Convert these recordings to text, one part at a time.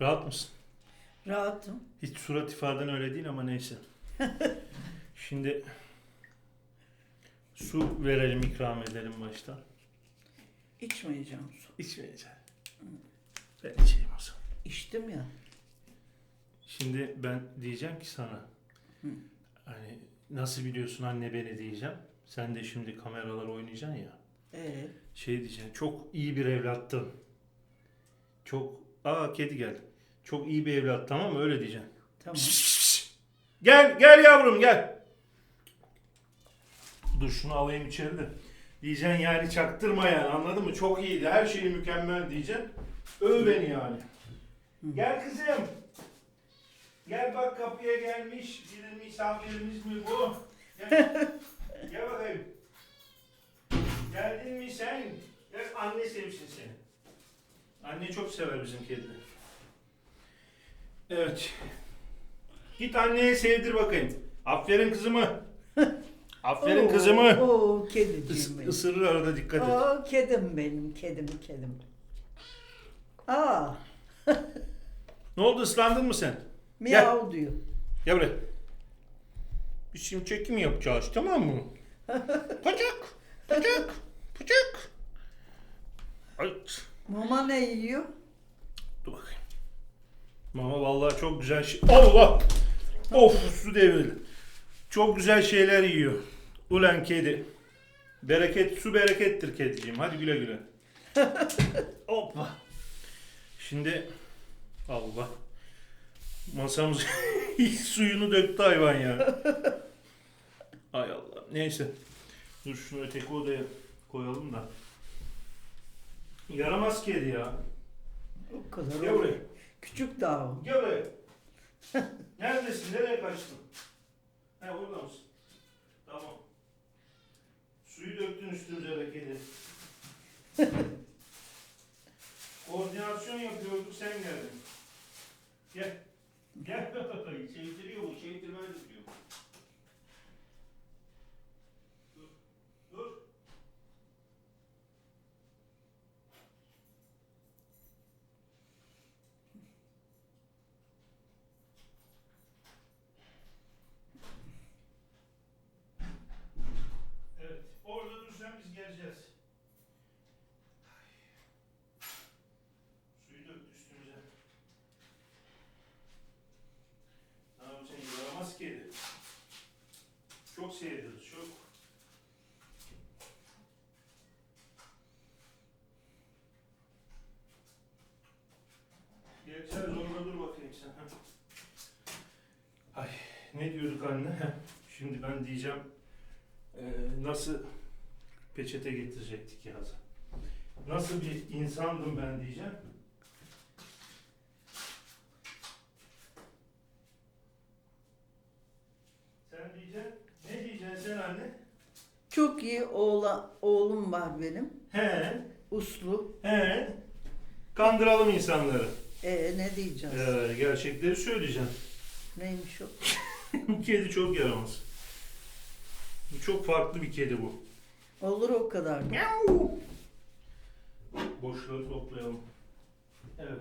Rahat mısın? Rahatım. Hiç surat ifaden öyle değil ama neyse. Şimdi su verelim, ikram edelim başta. İçmeyeceğim su. İçmeyeceğim. Ben içeyim o zaman. İçtim ya. Şimdi ben diyeceğim ki sana Hı. hani nasıl biliyorsun anne beni diyeceğim. Sen de şimdi kameralar oynayacaksın ya. Ee, Şey diyeceksin. Çok iyi bir evlattın. Çok aa kedi geldi. Çok iyi bir evlat tamam mı? Öyle diyeceksin. tamam. Gel gel yavrum gel. Dur şunu alayım içeri de. Diyeceksin yani çaktırma yani anladın mı? Çok iyiydi. Her şeyi mükemmel diyeceksin. Öv beni yani. Gel kızım. Gel bak kapıya gelmiş. Bir misafirimiz mi bu? Gel, gel bakayım. Geldin mi sen? Gel anne sevsin seni. Anne çok sever bizim kedileri. Evet. Git anneye sevdir bakayım. Aferin kızımı. Aferin Oo, kızımı. Oo, kediciğim benim. ısırır arada dikkat et. Oo, kedim benim, kedim, kedim. Aa, Ne oldu ıslandın mı sen? miyav diyor. Gel buraya. Biz şimdi çekim yapacağız tamam mı? Pıcık, pıcık, pıcık. Ay, Mama ne yiyor? dur bakayım. Mama vallahi çok güzel şey. Allah! Of su devrildi. Çok güzel şeyler yiyor. Ulan kedi. Bereket, su berekettir kediciğim. Hadi güle güle. Hoppa. Şimdi Allah. Masamız suyunu döktü hayvan ya. Ay Allah. Neyse. Dur şunu öteki odaya koyalım da. Yaramaz kedi ya. O kadar. Gel buraya. Küçük daha o. Gel buraya. Neredesin? Nereye kaçtın? He orada mısın? Tamam. Suyu döktün üstümüze be kedi. Koordinasyon yapıyorduk sen geldin. Gel. Gel. Sevdiriyor bu. Sevdirmez diyor. Dur. Dur. Evet. Orada dursan biz geleceğiz. Suyu döktü üstümüze. Ne yapacaksın? Yaramaz kedi. Çok sevdiriz. Çok. Geleceğiz. Orada dur bakayım sen. ha. Ay diyorduk anne? Şimdi ben diyeceğim ee, nasıl peçete getirecektik yaza? Nasıl bir insandım ben diyeceğim. Sen diyeceksin, ne diyeceksin sen anne? Çok iyi oğla, oğlum var benim. He, Uslu. he. Kandıralım insanları. Ee, ne diyeceğiz? Ee, gerçekleri söyleyeceğim. Neymiş o? bu kedi çok yaramaz. Bu çok farklı bir kedi bu. Olur o kadar. Miau. Boşları toplayalım. Evet.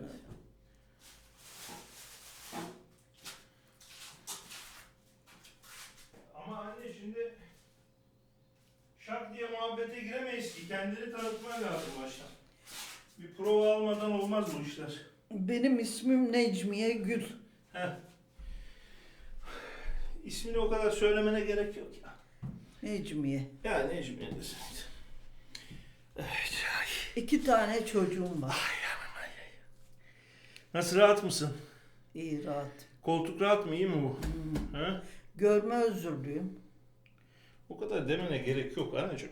Ama anne şimdi şak diye muhabbete giremeyiz ki. Kendini tanıtman lazım başta. Bir prova almadan olmaz bu işler. Benim ismim Necmiye Gül. Heh. İsmini o kadar söylemene gerek yok ya. Necmiye. Ya Necmiye desin. Evet. ay. İki tane çocuğum var. Nasıl rahat mısın? İyi rahat. Koltuk rahat mı? iyi mi bu? Hmm. Ha? Görme özürlüyüm. O kadar demene gerek yok anacığım.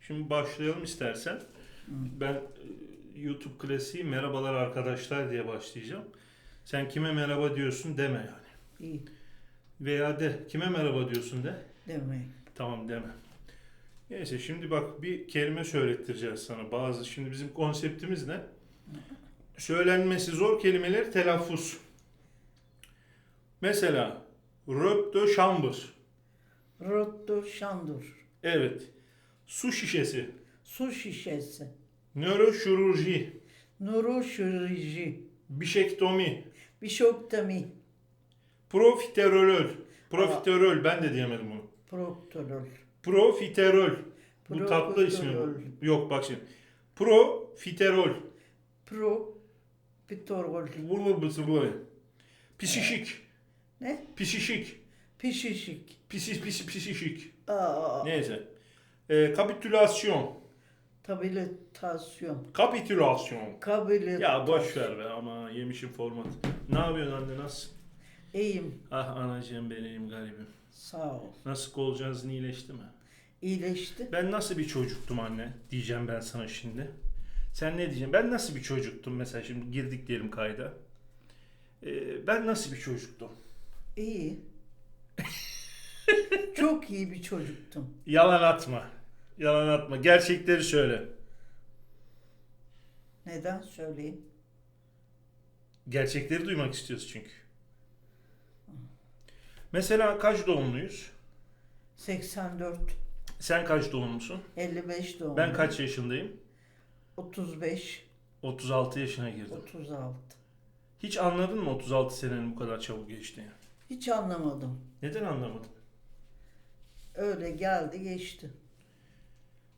Şimdi başlayalım istersen. Ben e, YouTube klasiği merhabalar arkadaşlar diye başlayacağım. Sen kime merhaba diyorsun deme yani. İyi Veya de kime merhaba diyorsun de. demeyin. Tamam deme. Neyse şimdi bak bir kelime söylettireceğiz sana. Bazı şimdi bizim konseptimiz ne? Söylenmesi zor kelimeleri telaffuz. Mesela röp de chambre. Rotto şandur. Evet. Su şişesi. Su şişesi. Nöroşirurji. Nöroşirurji. bişektomi, Bişoktomi. Profiterol, profiterol ben de diyemedim bunu. Proktolol. Profiterol. Bu Profiterol. tatlı ismi bu. Yok bak şimdi. Profiterol. Pro. Pitorol. Vurma bu. Pisişik. Ne? Pisişik. Pişişik. Pisi pisi pisişik. Aa. Neyse. Ee, kapitülasyon. Tabilitasyon. Kapitülasyon. Kabilitasyon. Ya boş ver be ama yemişim format. Ne yapıyorsun anne nasıl? İyiyim. Ah anacığım benim garibim. Sağ ol. Nasıl kolcağızın iyileşti mi? İyileşti. Ben nasıl bir çocuktum anne diyeceğim ben sana şimdi. Sen ne diyeceksin? Ben nasıl bir çocuktum mesela şimdi girdik diyelim kayda. Ee, ben nasıl bir çocuktum? İyi. Çok iyi bir çocuktum. Yalan atma. Yalan atma. Gerçekleri söyle. Neden söyleyeyim? Gerçekleri duymak istiyoruz çünkü. Mesela kaç doğumluyuz? 84, Sen kaç doğumlusun? 55 doğumlu. Ben kaç yaşındayım? 35, 36 yaşına girdim. 36. Hiç anladın mı 36 senenin bu kadar çabuk geçtiğini? Hiç anlamadım. Neden anlamadın? Öyle geldi geçti.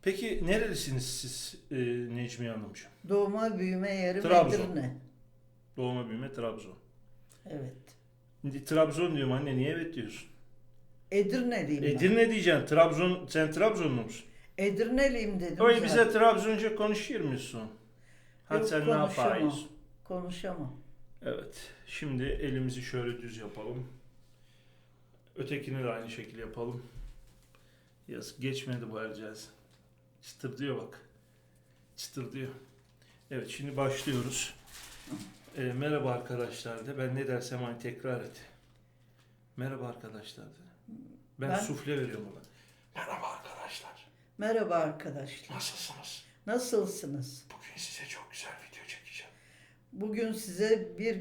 Peki nerelisiniz siz e, Necmiye Hanımcığım? Doğma büyüme yerim Trabzon. Edirne. Doğma büyüme Trabzon. Evet. Trabzon diyorum anne niye evet diyorsun? Edirneliyim ben. Edirne diyeceksin. Trabzon, sen Trabzonlu musun? Edirneliyim dedim Oy zaten. bize Trabzonca konuşuyor musun? Hadi Yok, sen ne konuşamam. yapıyorsun? Konuşamam. Evet. Şimdi elimizi şöyle düz yapalım. Ötekini de aynı şekilde yapalım. Yazık geçmedi bu ercez. Çıtır diyor bak. Çıtır diyor. Evet şimdi başlıyoruz. Ee, merhaba arkadaşlar de. Ben ne dersem aynı tekrar et. Merhaba arkadaşlar de. Ben, Ben- sufle veriyorum ona. Merhaba arkadaşlar. Merhaba arkadaşlar. Nasılsınız? Nasılsınız? Bugün size çok güzel video çekeceğim. Bugün size bir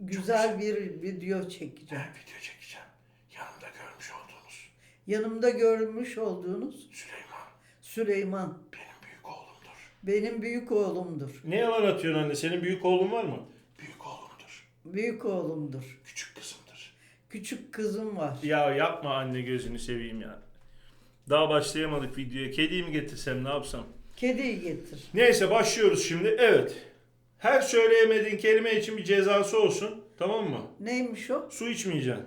güzel bir video çekeceğim. video çekeceğim. Yanımda görmüş olduğunuz Yanımda görmüş olduğunuz Süleyman Süleyman benim büyük oğlumdur. benim büyük oğlumdur. Ne yalan atıyorsun anne? Senin büyük oğlun var mı? Büyük oğlumdur. Küçük kızımdır. Küçük kızım var. Ya yapma anne gözünü seveyim ya. Daha başlayamadık videoya. Kediyi mi getirsem ne yapsam? Kediyi getir. Neyse başlıyoruz şimdi. Evet. Her söyleyemediğin kelime için bir cezası olsun. Tamam mı? Neymiş o? Su içmeyeceksin.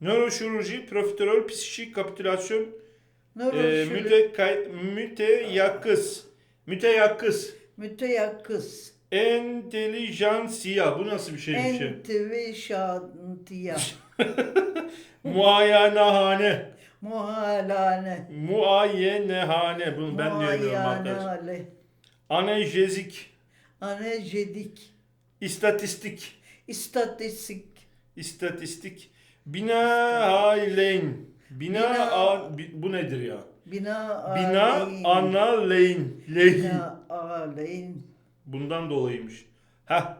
Nöroşirurji, profiterol, psikik kapitülasyon, e, Nöroşürü, müte, müteyakkız. Müteyakkız. müteyakkız, Entelijansiya. Bu nasıl bir şey? Bir entivişantiya, Muayenehane. muhalane, Muayenehane. Bunu ben diyemiyorum arkadaşlar. muayenale, Anestezik. anejedik, istatistik. istatistik, İstatistik. Binaaleyn. Bina, Bina- a- bu nedir ya? bina Bina ana leyn. Leyn. bina aleyn, Bundan dolayıymış. Heh.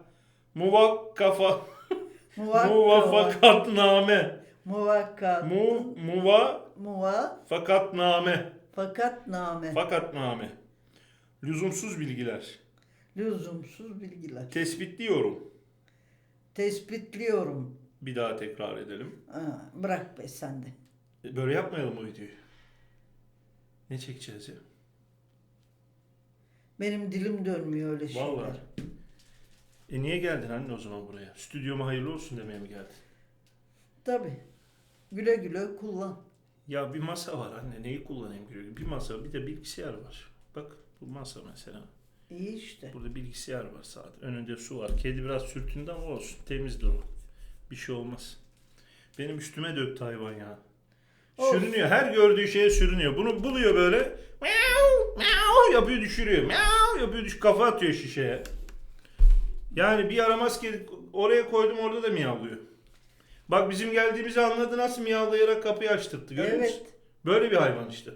Muvakkafa. muvakka, Muvafakatname. muvakkat, Mu, muva muva, fakatname. fakat name, Fakatname. Lüzumsuz bilgiler. lüzumsuz bilgiler. Tespitliyorum. Tespitliyorum. Bir daha tekrar edelim. Ha, bırak be sen de. E, Böyle yapmayalım bu videoyu. Ne çekeceğiz ya? Benim dilim dönmüyor öyle şeyler. Vallahi. E niye geldin anne o zaman buraya? Stüdyoma hayırlı olsun demeye mi geldin? Tabii. Güle güle kullan. Ya bir masa var anne neyi kullanayım güle Bir masa bir de bilgisayar var. Bak bu masa mesela. İyi işte. Burada bilgisayar var saat. Önünde su var. Kedi biraz sürtündü ama olsun. Temizdir o. Bir şey olmaz. Benim üstüme döktü hayvan ya. Olsun. Sürünüyor. Her gördüğü şeye sürünüyor. Bunu buluyor böyle. Miau yapıyor düşürüyor. Miau yapıyor düş kafa atıyor şişeye. Yani bir yaramaz kedi oraya koydum orada da miyavlıyor. Bak bizim geldiğimizi anladı nasıl miyavlayarak kapıyı açtırttı. Görüyor musun? Evet. Böyle bir hayvan işte.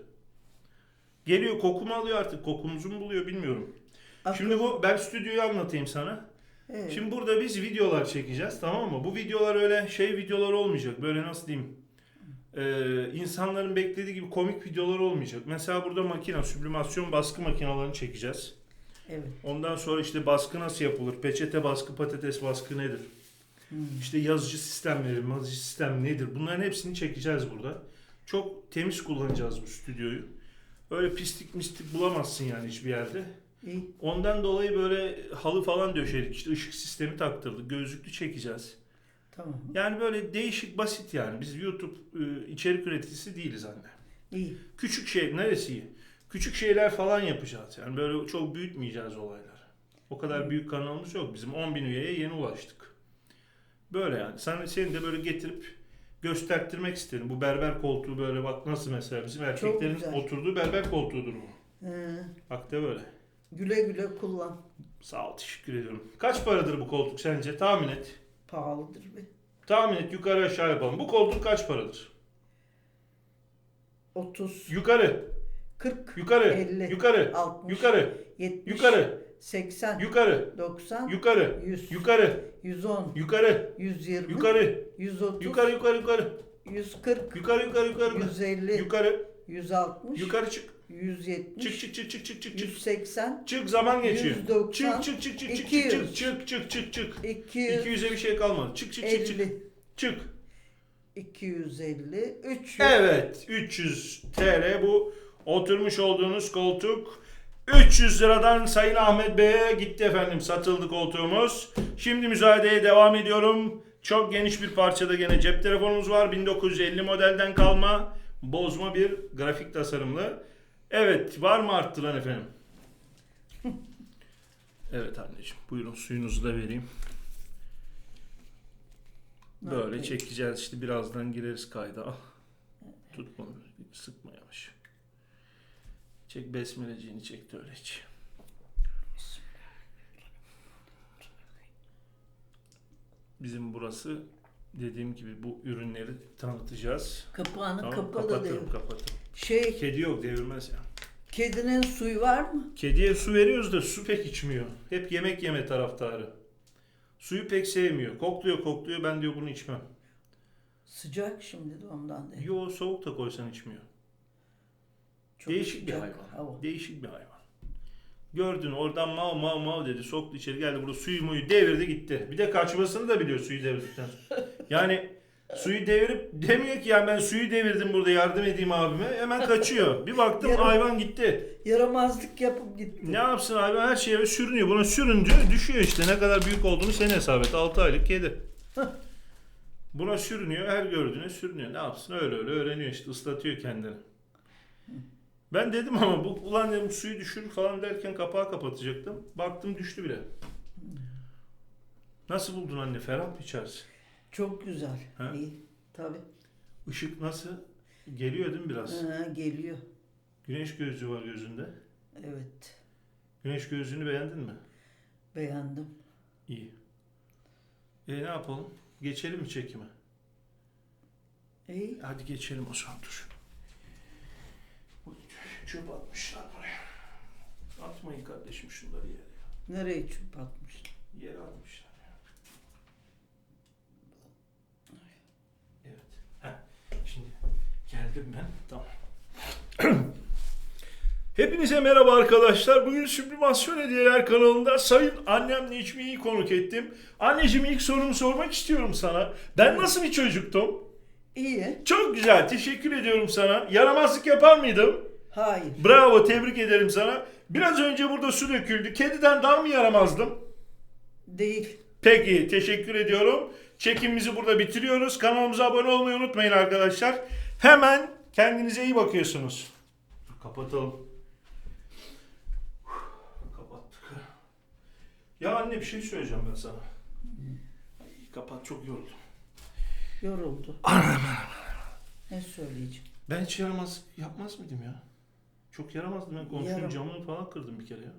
Geliyor kokumu alıyor artık. Kokumuzu mu buluyor bilmiyorum. Akıl- Şimdi bu ben stüdyoyu anlatayım sana. Evet. Şimdi burada biz videolar çekeceğiz tamam mı? Bu videolar öyle şey videolar olmayacak. Böyle nasıl diyeyim? Ee, insanların beklediği gibi komik videolar olmayacak. Mesela burada makine, süblimasyon baskı makinalarını çekeceğiz. Evet. Ondan sonra işte baskı nasıl yapılır? Peçete baskı, patates baskı nedir? Hmm. İşte yazıcı sistemleri, mazıcı sistem nedir? Bunların hepsini çekeceğiz burada. Çok temiz kullanacağız bu stüdyoyu. Öyle pislik mistik bulamazsın yani hiçbir yerde. İyi. Ondan dolayı böyle halı falan döşedik. İşte ışık sistemi taktırdık. Gözlüklü çekeceğiz. Tamam. Yani böyle değişik basit yani. Biz YouTube e, içerik üreticisi değiliz anne. İyi. Küçük şey neresi iyi? Küçük şeyler falan yapacağız. Yani böyle çok büyütmeyeceğiz olayları. O kadar büyük kanalımız yok. Bizim 10 bin üyeye yeni ulaştık. Böyle yani. Sen, seni de böyle getirip gösterttirmek istedim. Bu berber koltuğu böyle bak nasıl mesela bizim erkeklerin oturduğu berber koltuğudur bu. Ee, Bak da böyle. güle güle kullan. Sağ ol teşekkür ediyorum. Kaç paradır bu koltuk sence? Tahmin et. Pahalıdır be. Tahmin et yukarı aşağı yapalım. Bu koltuk kaç paradır? 30, Yukarı, 40, yukarı, 50, yukarı, 60, yukarı, 70, yukarı, 80, yukarı, 90, yukarı, 100, yukarı, 110, yukarı, 120, yukarı, 130, yukarı, yukarı, yukarı, 140, yukarı, yukarı, yukarı, 150, yukarı, 160, yukarı çık, 170, çık, çık, çık, çık, çık, çık, çık, 180, çık, zaman geçiyor. 190, Çık, çık, çık, çık, çık, çık, 200. çık, çık, çık, çık. 250, 200'e bir şey kalmadı. Çık, çık, çık, çık, çık. 250, 300. Evet 300 TL bu oturmuş olduğunuz koltuk 300 liradan Sayın Ahmet Bey'e gitti efendim satıldı koltuğumuz. Şimdi müzayedeye devam ediyorum. Çok geniş bir parçada gene cep telefonumuz var. 1950 modelden kalma bozma bir grafik tasarımlı. Evet var mı arttıran efendim? evet anneciğim buyurun suyunuzu da vereyim. Böyle çekeceğiz işte birazdan gireriz kayda. Al. Tutma sıkma yavaş. Çek besmeleciğini çek de öyle iç. Bizim burası dediğim gibi bu ürünleri tanıtacağız. Kapağını Tamam, kapalı kapatırım kapatırım. Şey, Kedi yok devirmez ya. kedinin suyu var mı? Kediye su veriyoruz da su pek içmiyor. Hep yemek yeme taraftarı. Suyu pek sevmiyor. Kokluyor kokluyor ben diyor bunu içmem. Sıcak şimdi de ondan değil. Yo soğuk da koysan içmiyor. Çok Değişik bir sıcak hayvan. hava. Değişik bir hayvan. Gördün oradan mav mav mav dedi. Soktu içeri geldi. Burada suyu muyu devirdi gitti. Bir de kaçmasını da biliyor suyu devirdikten sonra. Yani suyu devirip demiyor ki ya ben suyu devirdim burada yardım edeyim abime. Hemen kaçıyor. Bir baktım Yarım- hayvan gitti. Yaramazlık yapıp gitti. Ne yapsın hayvan her şeye sürünüyor. Buna sürünce düşüyor işte. Ne kadar büyük olduğunu sen hesap et. 6 aylık kedi. Buna sürünüyor. Her gördüğüne sürünüyor. Ne yapsın öyle öyle öğreniyor işte. ıslatıyor kendini. Ben dedim ama bu ulan dedim suyu düşürür falan derken kapağı kapatacaktım. Baktım düştü bile. Nasıl buldun anne? Ferah mı içerisi? Çok güzel. Ha? İyi. Tabii. Işık nasıl? Geliyor değil mi biraz? Ha, geliyor. Güneş gözlüğü var gözünde. Evet. Güneş gözlüğünü beğendin mi? Beğendim. İyi. E ne yapalım? Geçelim mi çekime? İyi. Hadi geçelim o zaman dur. Çöp atmışlar buraya. Atmayın kardeşim şunları yere. Nereye çöp atmış? Yere atmışlar ya. Evet. Heh. Şimdi ben. Tamam. Hepinize merhaba arkadaşlar. Bugün Süblimasyon Hediyeler kanalında Sayın Annem Necmi'yi konuk ettim. Anneciğim ilk sorumu sormak istiyorum sana. Ben nasıl bir çocuktum? İyi. Çok güzel. Teşekkür ediyorum sana. Yaramazlık yapar mıydım? Hayır. Bravo. Tebrik ederim sana. Biraz önce burada su döküldü. Kediden daha mı yaramazdım? Değil. Peki. Teşekkür ediyorum. Çekimimizi burada bitiriyoruz. Kanalımıza abone olmayı unutmayın arkadaşlar. Hemen kendinize iyi bakıyorsunuz. Kapatalım. Kapattık. Ya anne bir şey söyleyeceğim ben sana. Ay, kapat çok yoruldum. Yoruldu. ne söyleyeceğim? Ben hiç yaramaz yapmaz mıydım ya? Çok yaramazdım ben komşunun Yaram- camını falan kırdım bir kere ya.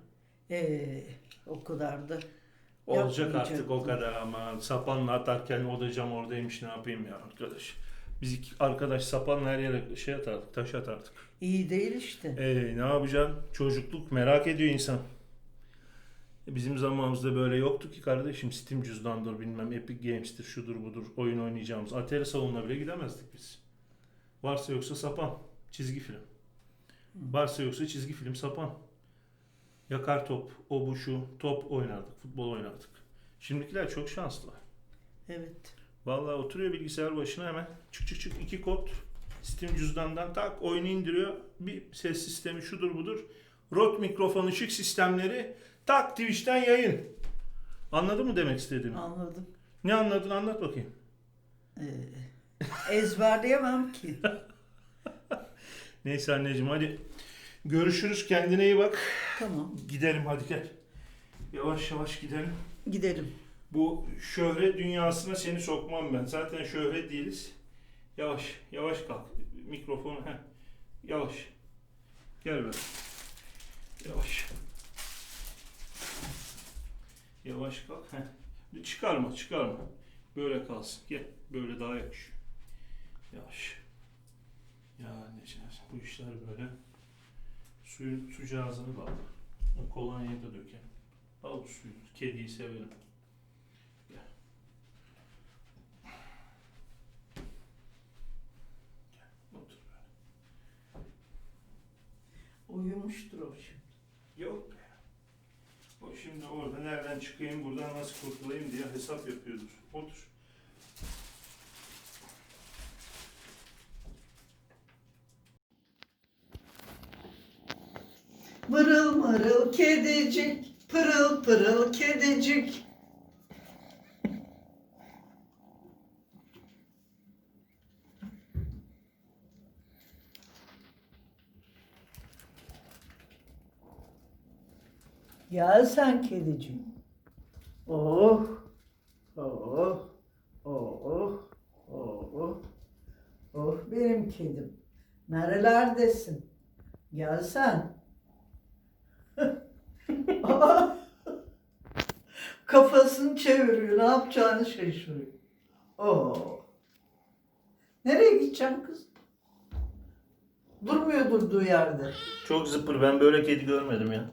Ee, o kadar da. Olacak artık o kadar ama sapanla atarken o da cam oradaymış ne yapayım ya arkadaş. Biz iki arkadaş sapanla her yere şey atardık taş atardık. İyi değil işte. Ee, ne yapacaksın? Çocukluk merak ediyor insan. E, Bizim zamanımızda böyle yoktu ki kardeşim. Steam cüzdandır bilmem Epic Games'tir şudur budur oyun oynayacağımız. Atari salonuna bile gidemezdik biz. Varsa yoksa sapan. Çizgi film. Varsa yoksa çizgi film sapan. Yakar top, o bu şu, top oynardık, futbol oynardık. Şimdikiler çok şanslı. Evet. Vallahi oturuyor bilgisayar başına hemen çık çık çık iki kod Steam cüzdandan tak oyunu indiriyor. Bir ses sistemi şudur budur. Rode mikrofon ışık sistemleri tak Twitch'ten yayın. Anladın mı demek istediğimi? Anladım. Ne anladın anlat bakayım. Ee, ezberleyemem ki. Neyse anneciğim hadi görüşürüz kendine iyi bak. Tamam. Gidelim hadi gel. Yavaş yavaş gidelim. Gidelim. Bu şöhret dünyasına seni sokmam ben. Zaten şöhret değiliz. Yavaş, yavaş kalk. Mikrofonu, heh. Yavaş. Gel böyle. Yavaş. Yavaş kalk, heh. Çıkarma, çıkarma. Böyle kalsın. Gel, böyle daha yakışıyor. Yavaş. Ya anneciğim, bu işler böyle. Suyun su cihazını bağla. O kolonyayı da dökelim. Al suyu. Kediyi severim. Otur böyle. Uyumuştur o şimdi. Yok be. O şimdi orada nereden çıkayım, buradan nasıl kurtulayım diye hesap yapıyordur. Otur. Mırıl mırıl kedicik, pırıl pırıl kedicik. Gel sen kedicik. Oh, oh, oh, oh, oh, oh benim kedim. Nerelerdesin? Gel sen. Kafasını çeviriyor. Ne yapacağını şaşırıyor. Oo. Nereye gideceksin kız? Durmuyor durduğu yerde. Çok zıpır, ben böyle kedi görmedim ya.